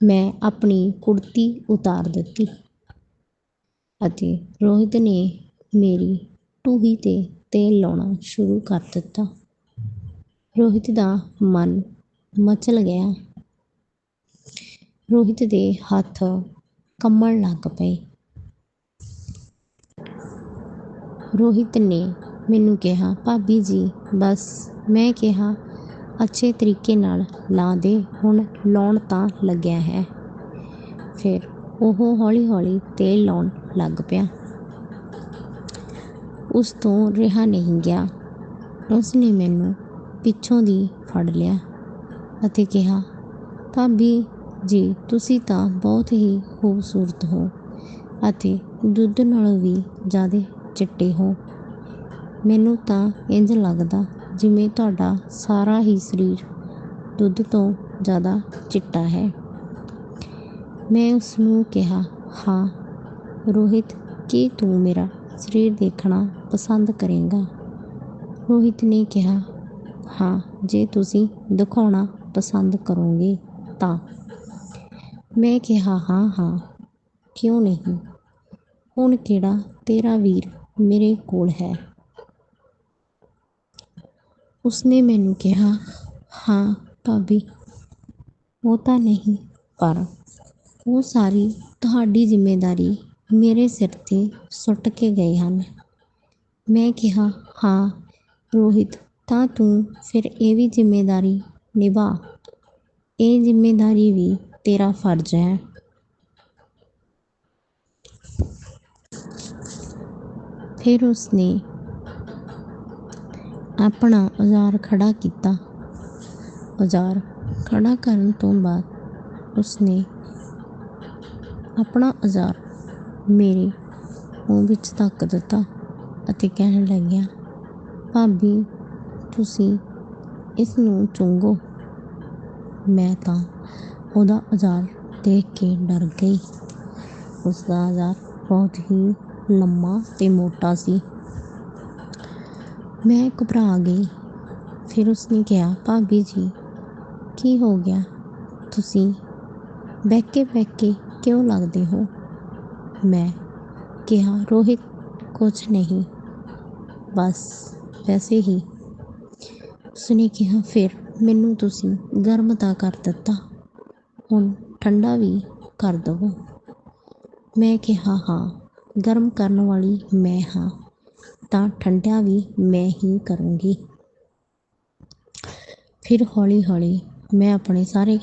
ਮੈਂ ਆਪਣੀ ਕੁੜਤੀ ਉਤਾਰ ਦਿੱਤੀ ਅਤੇ ਰੋਹਿਤ ਨੇ ਮੇਰੀ ਟੂਹੀ 'ਤੇ ਤੇਲ ਲਾਉਣਾ ਸ਼ੁਰੂ ਕਰ ਦਿੱਤਾ। ਰੋਹਿਤ ਦਾ ਮਨ ਮਚਲ ਗਿਆ। ਰੋਹਿਤ ਦੇ ਹੱਥ ਕੰਬਣ ਲੱਗ ਪਏ। ਰੋਹਿਤ ਨੇ ਮੈਨੂੰ ਕਿਹਾ, ਭਾਬੀ ਜੀ, ਬਸ ਮੈਂ ਕਿਹਾ ਅੱਛੇ ਤਰੀਕੇ ਨਾਲ ਲਾ ਦੇ, ਹੁਣ ਲਾਉਣ ਤਾਂ ਲੱਗਿਆ ਹੈ। ਫਿਰ ਉਹ ਹੌਲੀ ਹੌਲੀ ਤੇਲ ਲਾਉਣ ਲੱਗ ਪਿਆ। ਉਸ ਤੋਂ ਰਿਹਾ ਨਹੀਂ ਗਿਆ। ਉਸ ਨੇ ਮੈਨੂੰ ਪਿੱਛੋਂ ਦੀ ਫੜ ਲਿਆ ਅਤੇ ਕਿਹਾ, ਭਾਬੀ ਜੀ, ਤੁਸੀਂ ਤਾਂ ਬਹੁਤ ਹੀ ਖੂਬਸੂਰਤ ਹੋ ਅਤੇ ਦੁੱਧ ਨਾਲੋਂ ਵੀ ਜ਼ਿਆਦਾ ਚਿੱਟੇ ਹੋ। ਮੈਨੂੰ ਤਾਂ ਇੰਜ ਲੱਗਦਾ ਜਿਵੇਂ ਤੁਹਾਡਾ ਸਾਰਾ ਹੀ ਸਰੀਰ ਦੁੱਧ ਤੋਂ ਜ਼ਿਆਦਾ ਚਿੱਟਾ ਹੈ। ਮੈਂ ਉਸ ਨੂੰ ਕਿਹਾ, ਹਾਂ, ਰੋਹਿਤ, ਕੀ ਤੂੰ ਮੇਰਾ ਸਰੀਰ ਦੇਖਣਾ ਪਸੰਦ ਕਰੇਂਗਾ? ਰੋਹਿਤ ਨੇ ਕਿਹਾ, ਹਾਂ, ਜੇ ਤੁਸੀਂ ਦਿਖਾਉਣਾ ਪਸੰਦ ਕਰੋਗੇ ਤਾਂ। ਮੈਂ ਕਿਹਾ, ਹਾਂ ਹਾਂ, ਕਿਉਂ ਨਹੀਂ? ਹੁਣ ਕਿਹੜਾ ਤੇਰਾ ਵੀਰ ਮੇਰੇ ਕੋਲ ਹੈ? ਉਸਨੇ ਮੈਨੂੰ ਕਿਹਾ, ਹਾਂ ਭਾਬੀ, ਉਹ ਤਾਂ ਨਹੀਂ, ਪਰ ਉਹ ਸਾਰੀ ਤੁਹਾਡੀ ਜ਼ਿੰਮੇਦਾਰੀ ਮੇਰੇ ਸਿਰ 'ਤੇ ਸੁੱਟ ਕੇ ਗਏ ਹਨ। ਮੈਂ ਕਿਹਾ, ਹਾਂ ਰੋਹਿਤ, ਤਾਂ ਤੂੰ ਫਿਰ ਇਹ ਵੀ ਜ਼ਿੰਮੇਦਾਰੀ ਨਿਭਾ। ਇਹ ਜ਼ਿੰਮੇਦਾਰੀ ਵੀ ਤੇਰਾ ਫਰਜ਼ ਹੈ। ਫਿਰ ਉਸਨੇ ਆਪਣਾ ਔਜ਼ਾਰ ਖੜ੍ਹਾ ਕੀਤਾ। ਔਜ਼ਾਰ ਖੜ੍ਹਾ ਕਰਨ ਤੋਂ ਬਾਅਦ ਉਸਨੇ ਆਪਣਾ ਔਜ਼ਾਰ ਮੇਰੇ ਮੂੰਹ ਵਿੱਚ ਧੱਕ ਦਿੱਤਾ ਅਤੇ ਕਹਿਣ ਲੱਗਿਆ, ਭਾਬੀ, ਤੁਸੀਂ ਇਸ ਨੂੰ ਚੁੰਘੋ ਮੈਂ ਤਾਂ ਉਹਦਾ ਔਜ਼ਾਰ ਦੇਖ ਕੇ ਡਰ ਗਈ। ਉਸਦਾ ਔਜ਼ਾਰ ਬਹੁਤ ਹੀ ਲੰਮਾ ਅਤੇ ਮੋਟਾ ਸੀ। ਮੈਂ ਘਬਰਾ ਗਈ। ਫਿਰ ਉਸਨੇ ਕਿਹਾ, ਭਾਬੀ ਜੀ, ਕੀ ਹੋ ਗਿਆ? ਤੁਸੀਂ ਬਹਿਕੇ ਬਹਿਕੇ ਕਿਉਂ ਲੱਗਦੇ ਹੋ? ਮੈਂ ਕਿਹਾ, ਰੋਹਿਤ, ਕੁਛ ਨਹੀਂ, ਬਸ ਵੈਸੇ ਹੀ। ਉਸਨੇ ਕਿਹਾ, ਫਿਰ ਮੈਨੂੰ ਤੁਸੀਂ ਗਰਮ ਤਾਂ ਕਰ ਦਿੱਤਾ, ਹੁਣ ਠੰਡਾ ਵੀ ਕਰ ਦੇਵੋ। ਮੈਂ ਕਿਹਾ, ਹਾਂ, ਗਰਮ ਕਰਨ ਵਾਲੀ ਮੈਂ ਹਾਂ। ਤਾਂ ਠੰਡਾ ਵੀ ਮੈਂ ਹੀ ਕਰੂੰਗੀ। ਫਿਰ ਹੌਲੀ ਹੌਲੀ ਮੈਂ ਆਪਣੇ ਸਾਰੇ